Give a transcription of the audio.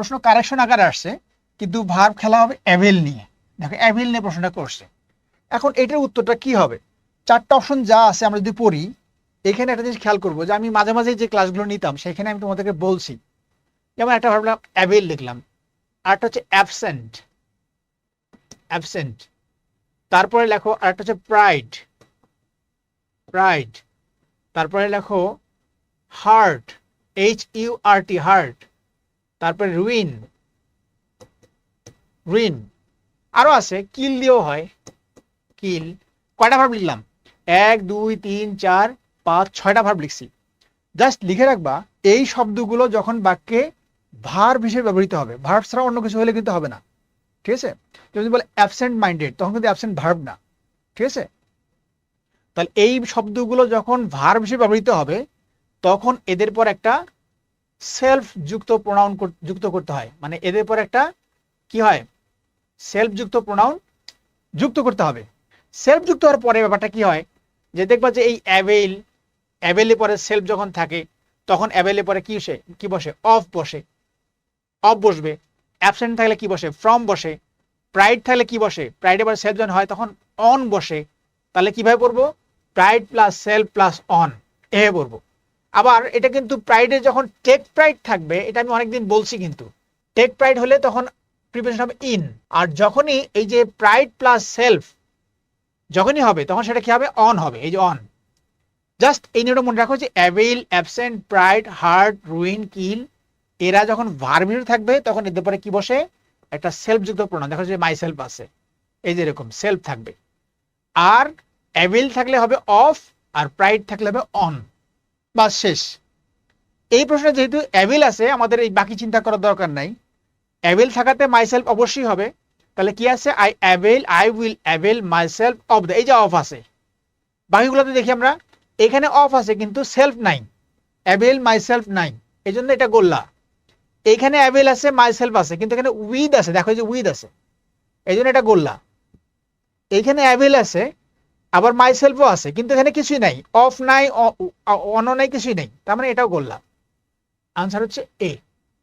প্রশ্ন কারেকশন আকারে আসছে, কিন্তু ভার্ব খেলা হবে অ্যাভেল নিয়ে। দেখো অ্যাভেল নিয়ে প্রশ্নটা করছে। এখন এটার উত্তরটা কি হবে? চারটা অপশন যা আছে আমরা যদি পড়ি, এখানে একটা জিনিস খেয়াল করব যে আমি মাঝে মাঝে যে ক্লাসগুলো নিতাম, সেখানে আমি তোমাদেরকে বলছি। যেমন একটা ভাবলাম অ্যাভেল লিখলাম। আরেকটা হচ্ছে অ্যাবসেন্ট অ্যাবসেন্ট তারপরে লেখো আরেকটা হচ্ছে প্রাইড প্রাইড তারপরে লেখো hurt H U R T hurt তারপরে রুইন রুইন আরও আছে কিল দিয়েও হয় কিল কয়টা ভার্ব লিখলাম? এক, দুই, তিন, চার, পাঁচ, ছয়টা ভার্ব লিখছি। জাস্ট লিখে রাখবা, এই শব্দগুলো যখন বাক্যে ভার্ব হিসেবে ব্যবহৃত হবে ভার্ব ছাড়া অন্য কিছু হলে কিন্তু হবে না। ঠিক আছে? যদি বলে অ্যাবসেন্ট মাইন্ডেড তখন কিন্তু অ্যাবসেন্ট ভার্ব না। ঠিক আছে? তাহলে এই শব্দগুলো যখন ভার্ব হিসেবে ব্যবহৃত হবে, তখন এদের পর একটা সেলফ যুক্ত প্রোনাউন যুক্ত করতে হয়। মানে এদের পর একটা কি হয়? সেলফ যুক্ত প্রোনাউন যুক্ত করতে হবে। সেলফ যুক্ত হওয়ার পরে ব্যাপারটা কি হয়? যে দেখবা যে এই অ্যাভেল অ্যাভেলে পরে সেলফ যখন থাকে, তখন অ্যাভেলে পরে কি বসে কি বসে? অফ বসে। অফ বসবে। অ্যাবসেন্ট থাকলে কি বসে? ফ্রম বসে। প্রাইড থাকলে কি বসে? প্রাইডে পরে সেলফ যখন হয়, তখন অন বসে। তাহলে কীভাবে পড়ব? Pride plus self plus on এভাবে পড়ব। আবার এটা কিন্তু প্রাইডে যখন টেক প্রাইড থাকবে, এটা আমি অনেকদিন বলছি কিন্তু টেক প্রাইড হলে তখন প্রিপারেশন হবে ইন আর যখনই এই যে প্রাইড প্লাস সেলফ যখনই হবে, তখন সেটা কি হবে? অন হবে, এই যে অন জাস্ট এই নিয়মটা মনে রাখো যে avail absent pride hurt ruin kill এরা যখন ভার্মির থাকবে, তখন এদের পরে কি বসে? একটা সেলফ যুক্ত প্রণাম, দেখো যে মাই সেলফ আছে, এই যে এরকম সেলফ থাকবে। আর অ্যাভেল থাকলে হবে অফ আর প্রাইড থাকলে হবে অন বাস শেষ। এই প্রশ্নে যেহেতু অ্যাভেল আছে, আমাদের এই বাকি চিন্তা করার দরকার নাই। অ্যাভেল থাকাতে মাইসেলফ অবশ্যই হবে। তাহলে কি আছে? I avail I will avail myself of the এই যে অফ আছে। বাকিগুলোতে দেখি আমরা, এখানে অফ আছে কিন্তু সেলফ নাই। অ্যাভেল মাইসেলফ নাই। এই জন্য এটা গোল্লা। এখানে অ্যাভেল আছে মাইসেলফ আছে, কিন্তু এখানে উইথ আছে। দেখো যে উইথ আছে। এই জন্য এটা গোল্লা। এইখানে অ্যাভেল আছে আবার মাই সেলফও আছে, কিন্তু এখানে কিছুই নাই। অফ নাই অন নাই, কিছুই নেই। তার মানে এটাও করলাম। আনসার হচ্ছে এ